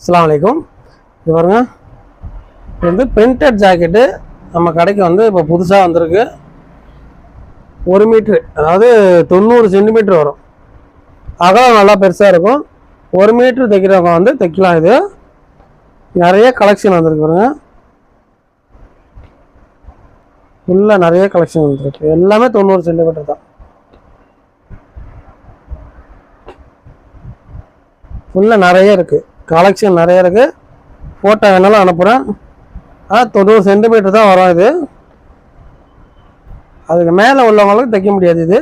அஸ்ஸலாமு அலைக்கும். இது பாருங்க. இது வந்து பிரிண்டட் ஜாக்கெட்டு நம்ம கடைக்கு வந்து இப்போ புதுசாக வந்திருக்கு. ஒரு மீட்ரு அதாவது தொண்ணூறு சென்டிமீட்ரு வரும். அகலம் நல்லா பெருசாக இருக்கும். ஒரு மீட்ரு தைக்கிறவங்க வந்து தைக்கலாம் இது. நிறைய கலெக்ஷன் வந்திருக்கு பாருங்க. ஃபுல்லாக நிறைய கலெக்ஷன் வந்துருக்கு. எல்லாமே தொண்ணூறு சென்டிமீட்டர் தான். ஃபுல்லாக நிறைய இருக்குது கலெக்ஷன் நிறைய இருக்குது ஃபோட்டோ வேணாலும் அனுப்புகிறேன் ஆ தொண்ணூறு சென்டிமீட்டர் தான் வரும் இது. அதுக்கு மேலே உள்ளவங்களுக்கு தைக்க முடியாது இது.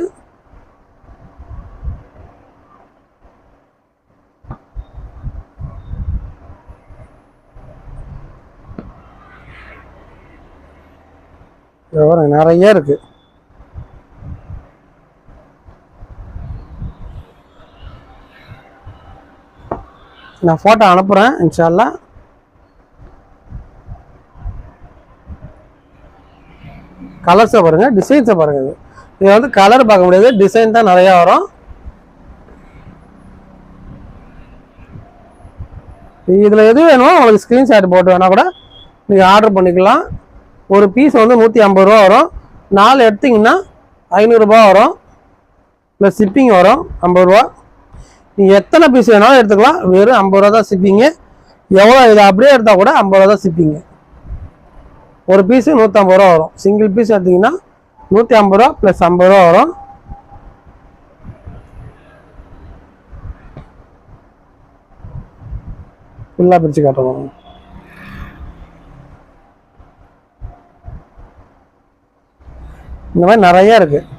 நிறைய இருக்குது நான் ஃபோட்டோ அனுப்புகிறேன் இன்ஷால்லா கலர்ஸை பாருங்கள் டிசைன்ஸை பாருங்கள் இது. வந்து கலர் பார்க்க முடியாது டிசைன் தான் நிறையா வரும். இதில் எது வேணுமோ உங்களுக்கு ஸ்க்ரீன்ஷாட் போட்டு வேணால் கூட நீங்கள் ஆர்டர் பண்ணிக்கலாம். ஒரு பீஸ் வந்து நூற்றி ஐம்பது ரூபா வரும். நாலு எடுத்திங்கன்னா ஐநூறுரூபா வரும். ப்ளஸ் ஷிப்பிங் வரும் ஐம்பது ரூபா. நீங்கள் எத்தனை பீஸ் வேணாலும் எடுத்துக்கலாம். வெறும் ஐம்பது ரூபா தான் சிப்பிங்க எவ்வளோ இதை அப்படியே எடுத்தால் கூட ஐம்பது ரூபா தான் சிப்பிங்க ஒரு பீஸு நூற்றம்பது ரூபா வரும். சிங்கிள் பீஸ் எடுத்தீங்கன்னா நூற்றி ஐம்பது ரூபா ப்ளஸ் ஐம்பது ரூபா வரும். ஃபுல்லாக பிரித்து காட்டுறோம் இந்த மாதிரி நிறைய இருக்குது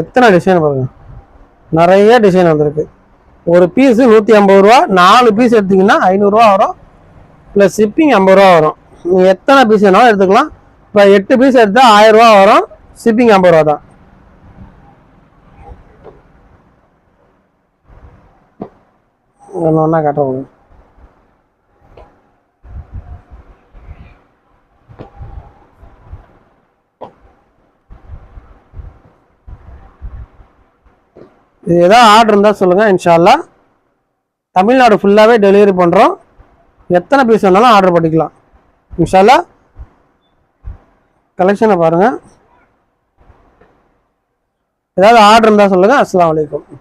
எத்தனை டிசைன் பாருங்க. நிறைய டிசைன் வந்திருக்கு. ஒரு பீஸு நூற்றி ஐம்பது ரூபா நாலு பீஸ் எடுத்தீங்கன்னா ஐநூறுரூவா வரும். ப்ளஸ் ஷிப்பிங் ஐம்பது ரூபா வரும். நீங்கள் எத்தனை பீஸ் வேணாலும் எடுத்துக்கலாம். இப்போ எட்டு பீஸ் எடுத்தால் ஆயிரரூவா வரும். ஷிப்பிங் ஐம்பது ரூபா தான். ஒன்று ஒன்றா காட்டுறோம் இது ஏதாவது ஆர்டர் இருந்தால் சொல்லுங்கள் இன்ஷால்லா. தமிழ்நாடு ஃபுல்லாகவே டெலிவரி பண்ணுறோம் எத்தனை பீஸ் வேணாலும் ஆர்டர் பண்ணிக்கலாம். இன்ஷால்லா. கலெக்ஷனை பாருங்கள் ஏதாவது ஆர்டர் இருந்தால் சொல்லுங்கள் அஸ்லாம் வலைக்கம்